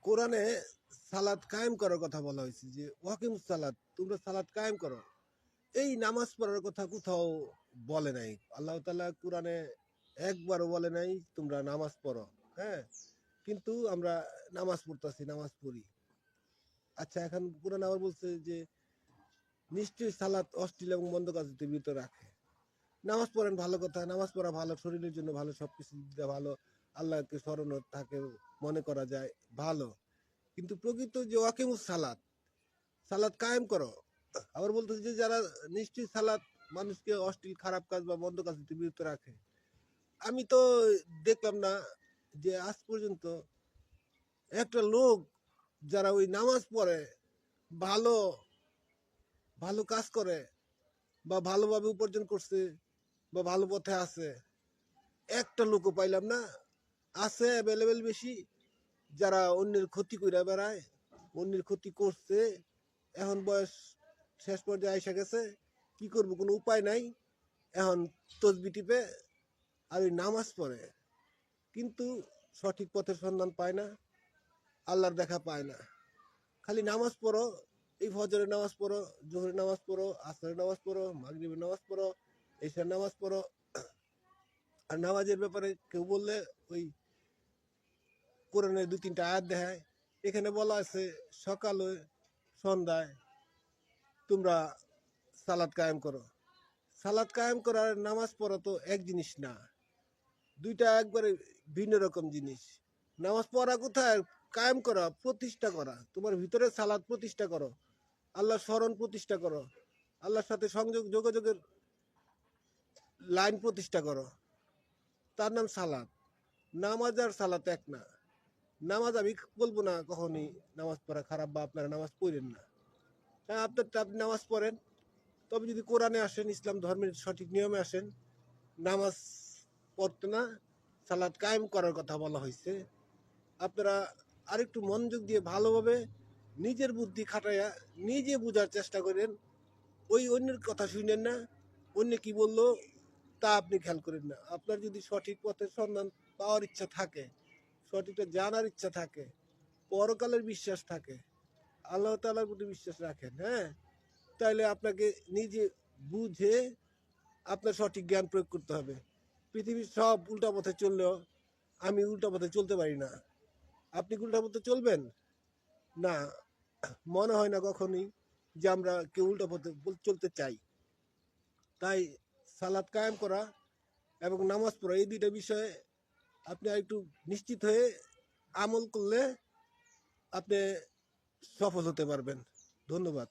কোরআনে সালাদ কায়েম করার কথা বলা হয়েছে যে ওয়াকিম সালাদ তোমরা সালাদ কায়েম করো। এই নামাজ পড়ার কথা কোথাও বলে নাই। আল্লাহ তাআলা কোরআনে একবারও বলে নাই, তোমরা নামাজ পড়ো হ্যাঁ? কিন্তু আমরা নামাজ পড়তেছি, নামাজ পড়ি। আচ্ছা এখন কোরআন আবার বলছে যে, নিশ্চয়ই সালাত অশ্লীল এবং মন্দ কাজ বিরত রাখে। নামাজ পড়েন ভালো কথা, নামাজ পড়া ভালো, শরীরের জন্য ভালো, সবকিছু দিক দিয়ে ভালো আল্লাহকে স্মরণ থাকে, মনে করা যায়, ভালো। কিন্তু প্রকৃত যে ওয়াকিমুস সালাত সালাদ কায়েম করো। আবার বলতেছে যে যারা নিশ্চয়ই সালাদ মানুষকে অশ্লীল, খারাপ কাজ বা মন্দ কাজ বিরত রাখে। আমি তো দেখলাম না যে আজ পর্যন্ত একটা লোক যারা ওই নামাজ পড়ে, ভালো ভালো কাজ করে বা ভালোভাবে উপার্জন করছে বা ভালো পথে আছে, একটা লোকও পাইলাম না। আছে অ্যাভেলেবেল বেশি। যারা অন্যের ক্ষতি করে বেড়ায়, অন্যের ক্ষতি করছে, এখন বয়স শেষ পর্যায়ে আইসা গেছে, কি করব, কোনো উপায় নাই। এখন তসবি টিপে আর ওই নামাজ পড়ে। কিন্তু সঠিক পথের সন্ধান পায় না, আল্লাহর দেখা পায় না। খালি নামাজ পড়ো, এই ফজরের নামাজ পড়ো, জোহরের নামাজ পড়ো, আসরের নামাজ পড়ো, মাগরিবের নামাজ পড়ো এশার নামাজ পড়ো আর নামাজের ব্যাপারে কেউ বললে ওই কোরআনের দু তিনটা আয়াত দেখায়। এখানে বলা আছে, সকালে সন্ধ্যায় তোমরা সালাদ কায়েম করো। সালাদ কায়েম করার নামাজ পড়া তো এক জিনিস না, দুইটা একবারে ভিন্ন রকম জিনিস। নামাজ পড়া কোথায়? কায়েম করা, প্রতিষ্ঠা করা। তোমার ভিতরে সালাদ প্রতিষ্ঠা করো আল্লাহ স্মরণ প্রতিষ্ঠা করো, আল্লাহর সাথে সংযোগ, যোগাযোগের লাইন প্রতিষ্ঠা করো। তার নাম সালাদ নামাজ আর সালাত এক না। নামাজ আমি বলব না কখনই নামাজ পড়া খারাপ বা আপনারা নামাজ পড়েন না। হ্যাঁ আপনার আপনি নামাজ পড়েন। তবে যদি কোরআনে আসেন, ইসলাম ধর্মের সঠিক নিয়মে আসেন, নামাজ পড়তে না সালাদ কায়েম করার কথা বলা হয়েছে। আপনারা আরেকটু মনোযোগ দিয়ে ভালোভাবে নিজের বুদ্ধি খাটাইয়া নিজে বোঝার চেষ্টা করেন। ওই অন্যের কথা শুনেন না। অন্য কি বলল? তা আপনি খেয়াল করেন না। আপনার যদি সঠিক পথের সন্ধান পাওয়ার ইচ্ছা থাকে, সঠিকটা জানার ইচ্ছা থাকে, পরকালের বিশ্বাস থাকে, আল্লাহ তালার প্রতি বিশ্বাস রাখেন হ্যাঁ? তাহলে আপনাকে নিজে বুঝে আপনার সঠিক জ্ঞান প্রয়োগ করতে হবে। পৃথিবীর সব উল্টা পথে চললেও আমি উল্টা পথে চলতে পারি না। আপনি উল্টা পথে চলবেন? না, মনে হয় না কখনই যে আমরা কেউ উল্টা পথে চলতে চাই। তাই সালাদ কায়েম করা এবং নামাজ পড়া, এই দুইটা বিষয়ে আপনি একটু নিশ্চিত হয়ে আমল করলে আপনি সফল হতে পারবেন। ধন্যবাদ।